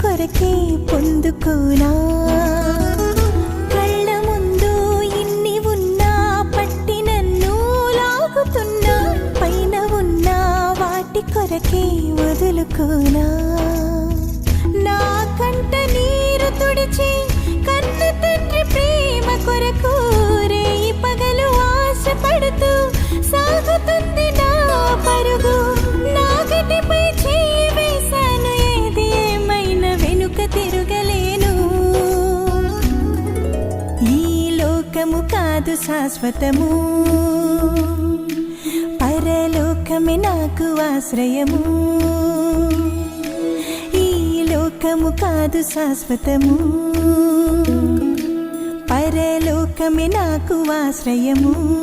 కొరకే పొందుకోనా? కళ్ళ ముందు ఇన్ని ఉన్నా పట్టి నన్ను లాగుతున్నా పైన ఉన్న వాటి కొరకే వదులుకోనా? నా కంట నీరు తుడిచి కన్ను తండ్రి ప్రేమ కొరకు రేయి పగలు ఆశపడుతూ సాగుతుంది లోకము కాదు శాశ్వతము. పరలోకమే నాకు ఆశ్రయము. ఈ లోకము కాదు శాశ్వతము. పరలోకమే నాకు ఆశ్రయము.